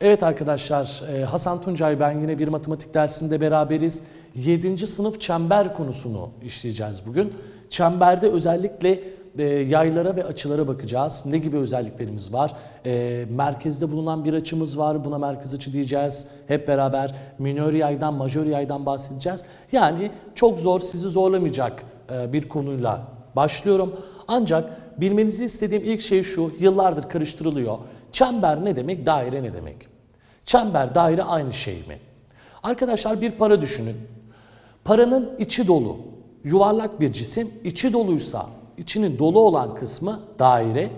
Evet arkadaşlar, e, Hasan Tuncay ben yine bir matematik dersinde beraberiz. 7. sınıf çember konusunu işleyeceğiz bugün. Çemberde özellikle e, yaylara ve açılara bakacağız. Ne gibi özelliklerimiz var? E, merkezde bulunan bir açımız var. Buna merkez açı diyeceğiz. Hep beraber minör yaydan, majör yaydan bahsedeceğiz. Yani çok zor, sizi zorlamayacak bir konuyla başlıyorum. Ancak bilmenizi istediğim ilk şey şu, yıllardır karıştırılıyor. Çember ne demek, daire ne demek? Çember, daire aynı şey mi? Arkadaşlar bir para düşünün. Paranın içi dolu, yuvarlak bir cisim, içi doluysa içinin dolu olan kısmı daire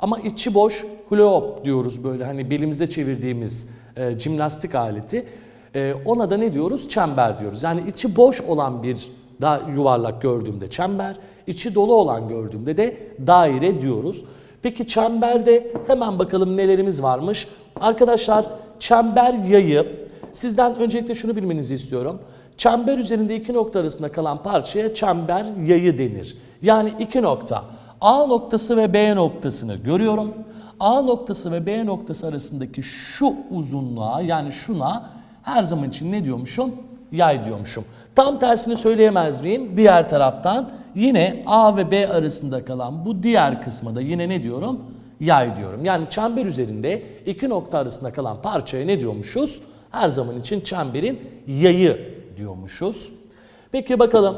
ama içi boş hloop diyoruz böyle hani belimizde çevirdiğimiz e, jimnastik aleti. E, ona da ne diyoruz? Çember diyoruz. Yani içi boş olan bir da yuvarlak gördüğümde çember, içi dolu olan gördüğümde de daire diyoruz. Peki çemberde hemen bakalım nelerimiz varmış. Arkadaşlar çember yayı sizden öncelikle şunu bilmenizi istiyorum. Çember üzerinde iki nokta arasında kalan parçaya çember yayı denir. Yani iki nokta. A noktası ve B noktasını görüyorum. A noktası ve B noktası arasındaki şu uzunluğa yani şuna her zaman için ne diyormuşum? Yay diyormuşum. Tam tersini söyleyemez miyim? Diğer taraftan yine A ve B arasında kalan bu diğer kısma da yine ne diyorum? Yay diyorum. Yani çember üzerinde iki nokta arasında kalan parçaya ne diyormuşuz? Her zaman için çemberin yayı diyormuşuz. Peki bakalım.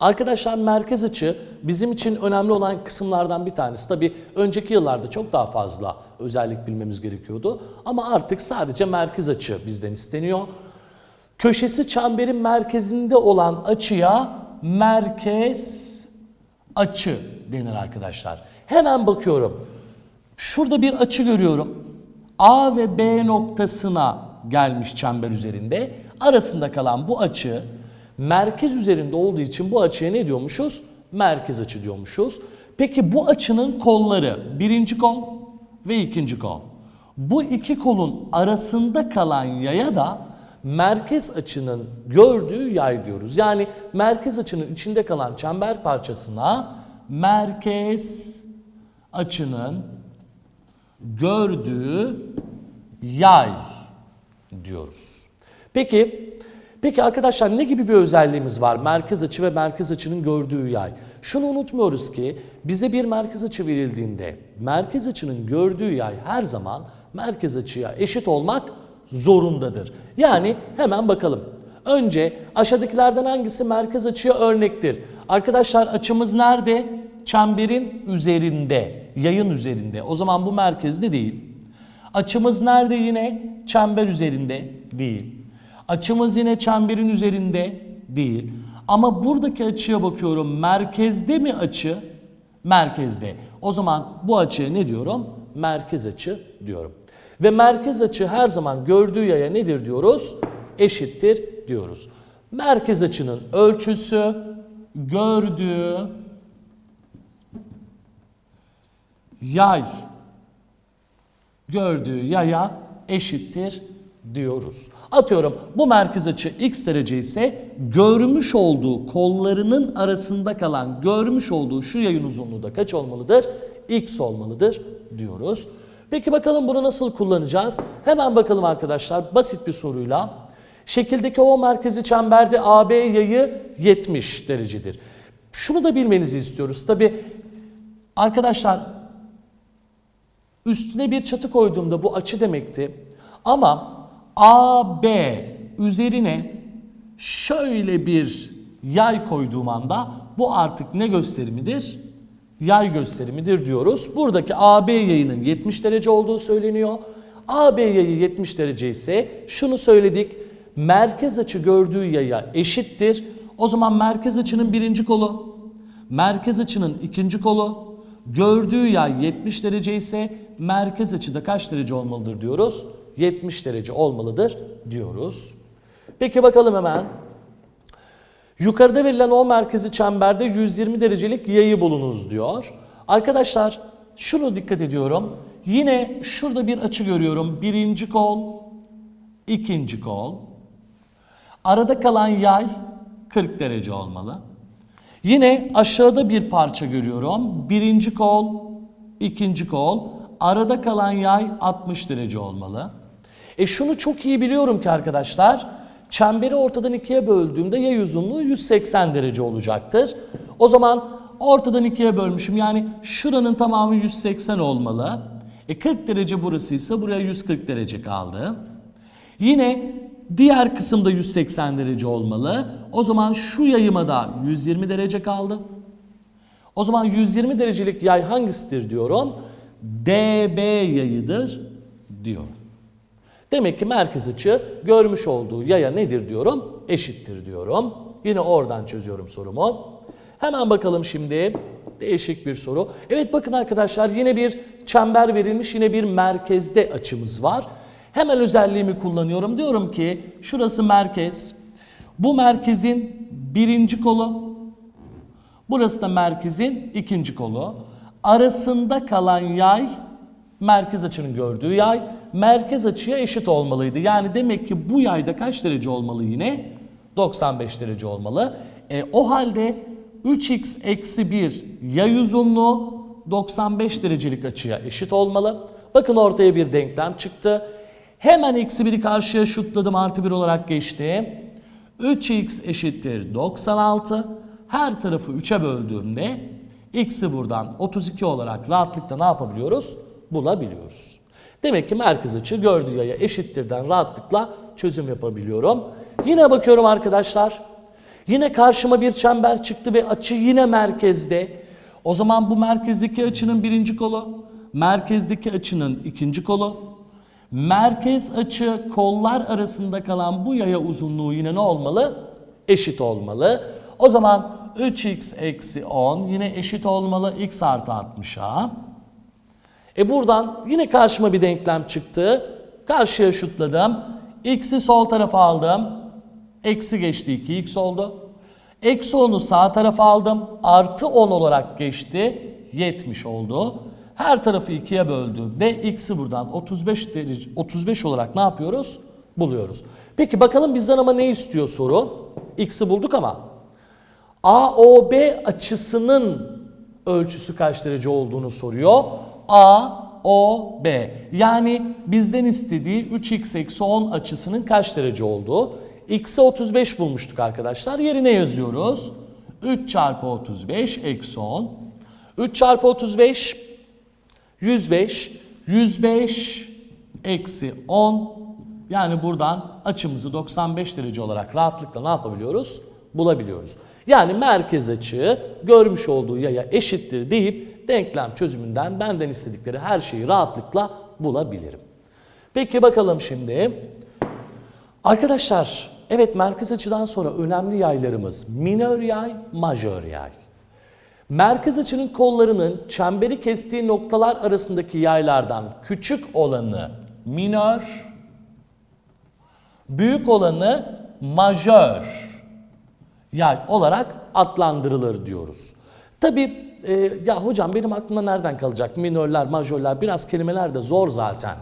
Arkadaşlar merkez açı bizim için önemli olan kısımlardan bir tanesi. Tabi önceki yıllarda çok daha fazla özellik bilmemiz gerekiyordu. Ama artık sadece merkez açı bizden isteniyor. Köşesi çemberin merkezinde olan açıya merkez açı denir arkadaşlar. Hemen bakıyorum. Şurada bir açı görüyorum. A ve B noktasına gelmiş çember üzerinde. Arasında kalan bu açı merkez üzerinde olduğu için bu açıya ne diyormuşuz? Merkez açı diyormuşuz. Peki bu açının kolları birinci kol ve ikinci kol. Bu iki kolun arasında kalan yaya da merkez açının gördüğü yay diyoruz. Yani merkez açının içinde kalan çember parçasına merkez açının gördüğü yay diyoruz. Peki, peki arkadaşlar ne gibi bir özelliğimiz var? Merkez açı ve merkez açının gördüğü yay. Şunu unutmuyoruz ki bize bir merkez açı verildiğinde merkez açının gördüğü yay her zaman merkez açıya eşit olmak zorundadır. Yani hemen bakalım. Önce aşağıdakilerden hangisi merkez açıya örnektir? Arkadaşlar açımız nerede? Çemberin üzerinde, yayın üzerinde. O zaman bu merkezde değil. Açımız nerede yine? Çember üzerinde değil. Açımız yine çemberin üzerinde değil. Ama buradaki açıya bakıyorum. Merkezde mi açı? Merkezde. O zaman bu açıya ne diyorum? Merkez açı diyorum. Ve merkez açı her zaman gördüğü yaya nedir diyoruz? Eşittir diyoruz. Merkez açının ölçüsü gördüğü yay gördüğü yaya eşittir diyoruz. Atıyorum bu merkez açı x derece ise görmüş olduğu kollarının arasında kalan görmüş olduğu şu yayın uzunluğu da kaç olmalıdır? x olmalıdır diyoruz. Peki bakalım bunu nasıl kullanacağız? Hemen bakalım arkadaşlar basit bir soruyla. Şekildeki O merkezi çemberde AB yayı 70 derecedir. Şunu da bilmenizi istiyoruz. Tabi arkadaşlar üstüne bir çatı koyduğumda bu açı demekti. Ama AB üzerine şöyle bir yay koyduğum anda bu artık ne gösterimidir? Yay gösterimidir diyoruz. Buradaki AB yayının 70 derece olduğu söyleniyor. AB yayı 70 derece ise şunu söyledik. Merkez açı gördüğü yaya eşittir. O zaman merkez açının birinci kolu, merkez açının ikinci kolu, gördüğü yay 70 derece ise merkez açıda kaç derece olmalıdır diyoruz? 70 derece olmalıdır diyoruz. Peki bakalım hemen. Yukarıda verilen O merkezi çemberde 120 derecelik yayı bulunuz diyor. Arkadaşlar şunu dikkat ediyorum. Yine şurada bir açı görüyorum. Birinci kol, ikinci kol. Arada kalan yay 40 derece olmalı. Yine aşağıda bir parça görüyorum. Birinci kol, ikinci kol. Arada kalan yay 60 derece olmalı. E şunu çok iyi biliyorum ki arkadaşlar. Çemberi ortadan ikiye böldüğümde yay uzunluğu 180 derece olacaktır. O zaman ortadan ikiye bölmüşüm. Yani şuranın tamamı 180 olmalı. E 40 derece burasıysa buraya 140 derece kaldı. Yine diğer kısımda 180 derece olmalı. O zaman şu yayıma da 120 derece kaldı. O zaman 120 derecelik yay hangisidir diyorum? DB yayıdır diyorum. Demek ki merkez açı görmüş olduğu yaya nedir diyorum? Eşittir diyorum. Yine oradan çözüyorum sorumu. Hemen bakalım şimdi. Değişik bir soru. Evet bakın arkadaşlar yine bir çember verilmiş. Yine bir merkezde açımız var. Hemen özelliğimi kullanıyorum. Diyorum ki şurası merkez. Bu merkezin birinci kolu. Burası da merkezin ikinci kolu. Arasında kalan yay merkez açının gördüğü yay merkez açıya eşit olmalıydı. Yani demek ki bu yayda kaç derece olmalı yine? 95 derece olmalı. E, o halde 3x eksi 1 yay uzunluğu 95 derecelik açıya eşit olmalı. Bakın ortaya bir denklem çıktı. Hemen eksi 1'i karşıya şutladım artı 1 olarak geçti. 3x eşittir 96. Her tarafı 3'e böldüğümde x'i buradan 32 olarak rahatlıkla ne yapabiliyoruz? Bulabiliyoruz. Demek ki merkez açı gördüğü yaya eşittirden rahatlıkla çözüm yapabiliyorum. Yine bakıyorum arkadaşlar. Yine karşıma bir çember çıktı ve açı yine merkezde. O zaman bu merkezdeki açının birinci kolu, merkezdeki açının ikinci kolu, merkez açı kollar arasında kalan bu yaya uzunluğu yine ne olmalı? Eşit olmalı. O zaman 3x eksi 10 yine eşit olmalı x artı 60'a. E buradan yine karşıma bir denklem çıktı. Karşıya şutladım. X'i sol tarafa aldım. Eksi geçti 2x oldu. Eksi 10'u sağ tarafa aldım. Artı 10 olarak geçti. 70 oldu. Her tarafı 2'ye böldüğümde x'i buradan 35 derece 35 olarak ne yapıyoruz? Buluyoruz. Peki bakalım bizden ama ne istiyor soru? X'i bulduk ama AOB açısının ölçüsü kaç derece olduğunu soruyor. AOB yani bizden istediği 3x eksi 10 açısının kaç derece olduğu. X'e 35 bulmuştuk arkadaşlar. Yerine yazıyoruz. 3 çarpı 35 eksi 10. 3 çarpı 35 105. 105 eksi 10. Yani buradan açımızı 95 derece olarak rahatlıkla ne yapabiliyoruz? Bulabiliyoruz. Yani merkez açı görmüş olduğu yaya eşittir deyip denklem çözümünden benden istedikleri her şeyi rahatlıkla bulabilirim. Peki bakalım şimdi. Arkadaşlar evet merkez açıdan sonra önemli yaylarımız minör yay, majör yay. Merkez açının kollarının çemberi kestiği noktalar arasındaki yaylardan küçük olanı minör, büyük olanı majör yay olarak adlandırılır diyoruz. Tabi e, ya hocam benim aklıma nereden kalacak minörler, majörler biraz kelimeler de zor zaten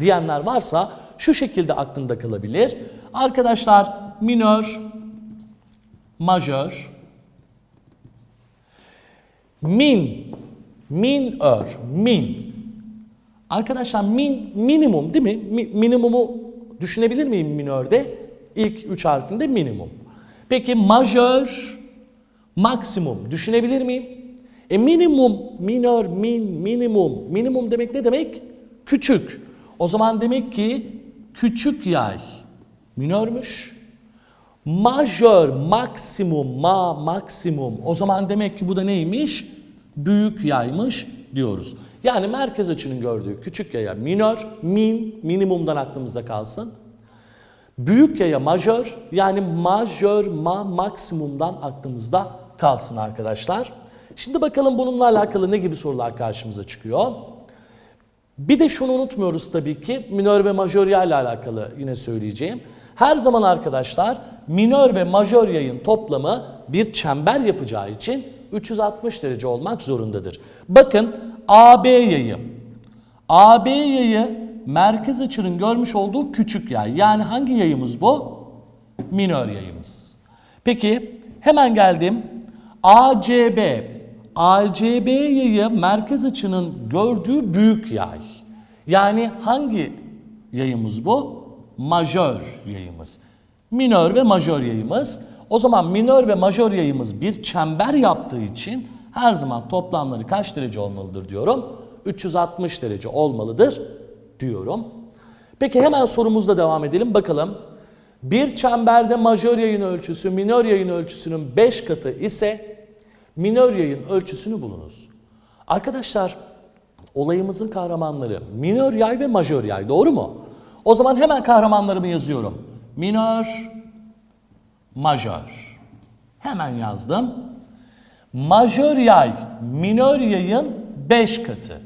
diyenler varsa şu şekilde aklında kalabilir. Arkadaşlar minör, majör, min, minör, min. Arkadaşlar min minimum değil mi? Mi, minimumu düşünebilir miyim minörde? İlk üç harfinde minimum. Peki majör, maksimum düşünebilir miyim? E minimum, minör, min, minimum. Minimum demek ne demek? Küçük. O zaman demek ki küçük yay minörmüş. Majör, maksimum, ma, maksimum. O zaman demek ki bu da neymiş? Büyük yaymış diyoruz. Yani merkez açının gördüğü küçük yaya minör, min, minimumdan aklımızda kalsın. Büyük yaya majör yani majör ma maksimumdan aklımızda kalsın arkadaşlar. Şimdi bakalım bununla alakalı ne gibi sorular karşımıza çıkıyor. Bir de şunu unutmuyoruz tabii ki minör ve majör yay ile alakalı yine söyleyeceğim. Her zaman arkadaşlar minör ve majör yayın toplamı bir çember yapacağı için 360 derece olmak zorundadır. Bakın AB yayı. AB yayı merkez açının görmüş olduğu küçük yay. Yani hangi yayımız bu? Minör yayımız. Peki hemen geldim. ACB. ACB yayı merkez açının gördüğü büyük yay. Yani hangi yayımız bu? Majör yayımız. Minör ve majör yayımız. O zaman minör ve majör yayımız bir çember yaptığı için her zaman toplamları kaç derece olmalıdır diyorum? 360 derece olmalıdır diyorum. Peki hemen sorumuzla devam edelim bakalım. Bir çemberde majör yayın ölçüsü minör yayın ölçüsünün 5 katı ise minör yayın ölçüsünü bulunuz. Arkadaşlar olayımızın kahramanları minör yay ve majör yay doğru mu? O zaman hemen kahramanlarımı yazıyorum. Minör, majör. Hemen yazdım. Majör yay, minör yayın 5 katı.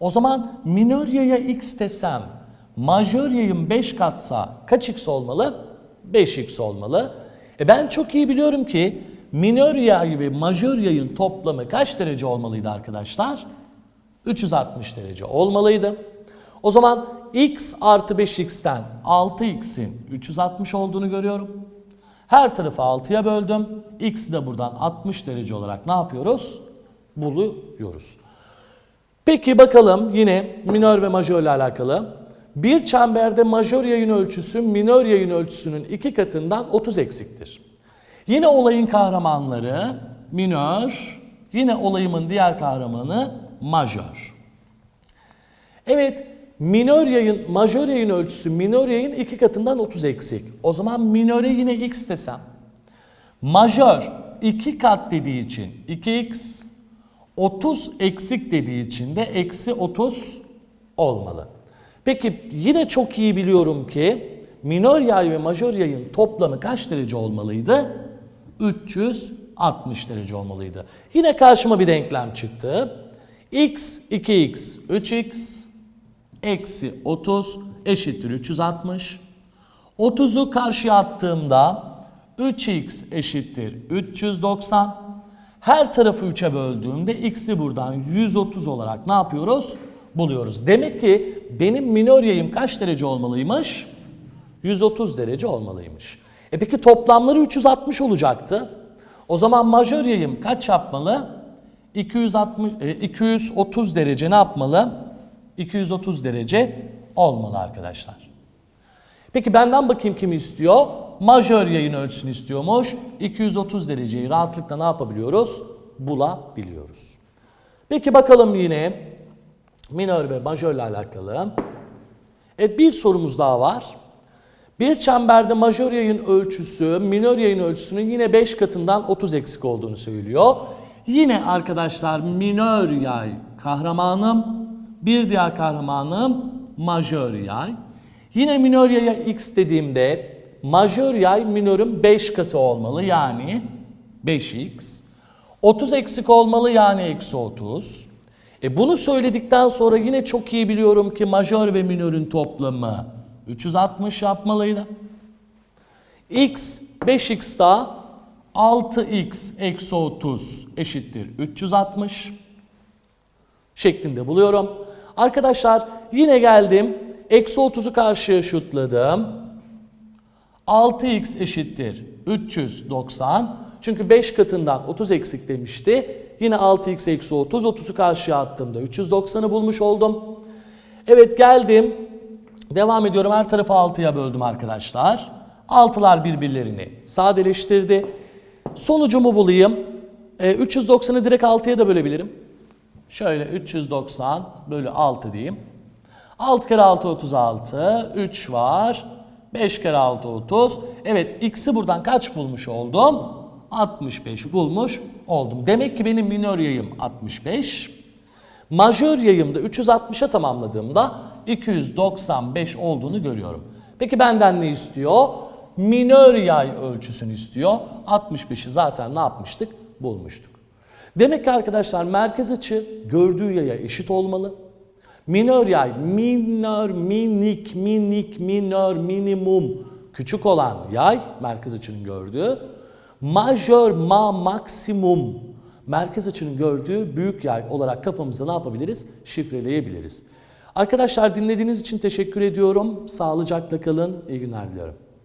O zaman minör yaya x desem, majör yayın 5 katsa kaç x olmalı? 5x olmalı. E ben çok iyi biliyorum ki minör yay ve majör yayın toplamı kaç derece olmalıydı arkadaşlar? 360 derece olmalıydı. O zaman x artı 5x'ten 6x'in 360 olduğunu görüyorum. Her tarafı 6'ya böldüm. X'i de buradan 60 derece olarak ne yapıyoruz? Buluyoruz. Peki bakalım yine minör ve majör ile alakalı. Bir çemberde majör yayın ölçüsü minör yayın ölçüsünün iki katından 30 eksiktir. Yine olayın kahramanları minör, yine olayımın diğer kahramanı majör. Evet, minör yayın, majör yayın ölçüsü minör yayın iki katından 30 eksik. O zaman minöre yine x desem. Majör iki kat dediği için 2x, 30 eksik dediği için de eksi 30 olmalı. Peki yine çok iyi biliyorum ki minör yay ve majör yayın toplamı kaç derece olmalıydı? 360 derece olmalıydı. Yine karşıma bir denklem çıktı. x 2x 3x eksi 30 eşittir 360. 30'u karşıya attığımda 3x eşittir 390. Her tarafı 3'e böldüğümde x'i buradan 130 olarak ne yapıyoruz? Buluyoruz. Demek ki benim minör yayım kaç derece olmalıymış? 130 derece olmalıymış. E peki toplamları 360 olacaktı. O zaman majör yayım kaç yapmalı? 260, e, 230 derece ne yapmalı? 230 derece olmalı arkadaşlar. Peki benden bakayım kim istiyor? Majör yayın ölçüsünü istiyormuş. 230 dereceyi rahatlıkla ne yapabiliyoruz? Bulabiliyoruz. Peki bakalım yine minör ve majörle alakalı. Evet bir sorumuz daha var. Bir çemberde majör yayın ölçüsü minör yayın ölçüsünün yine 5 katından 30 eksik olduğunu söylüyor. Yine arkadaşlar minör yay kahramanım, bir diğer kahramanım majör yay. Yine minör yaya x dediğimde majör yay minörün 5 katı olmalı yani 5x. 30 eksik olmalı yani eksi 30. E bunu söyledikten sonra yine çok iyi biliyorum ki majör ve minörün toplamı 360 yapmalıydı. x 5x daha 6x eksi 30 eşittir 360 şeklinde buluyorum. Arkadaşlar yine geldim. Eksi 30'u karşıya şutladım. 6x eşittir 390. Çünkü 5 katından 30 eksik demişti. Yine 6x eksi 30. 30'u karşıya attığımda 390'ı bulmuş oldum. Evet geldim. Devam ediyorum. Her tarafı 6'ya böldüm arkadaşlar. 6'lar birbirlerini sadeleştirdi. Sonucumu bulayım. E, 390'ı direkt 6'ya da bölebilirim. Şöyle 390 bölü 6 diyeyim. 6 kere 6 36. 3 var. 5 kere 6 30. Evet x'i buradan kaç bulmuş oldum? 65 bulmuş oldum. Demek ki benim minör yayım 65. Majör yayımda 360'a tamamladığımda 295 olduğunu görüyorum. Peki benden ne istiyor? Minör yay ölçüsünü istiyor. 65'i zaten ne yapmıştık? Bulmuştuk. Demek ki arkadaşlar merkez açı gördüğü yaya eşit olmalı. Minör yay, minör, minik, minik, minör, minimum küçük olan yay merkez açının gördüğü. Majör, ma, maksimum merkez açının gördüğü büyük yay olarak kafamızda ne yapabiliriz? Şifreleyebiliriz. Arkadaşlar dinlediğiniz için teşekkür ediyorum. Sağlıcakla kalın. İyi günler diliyorum.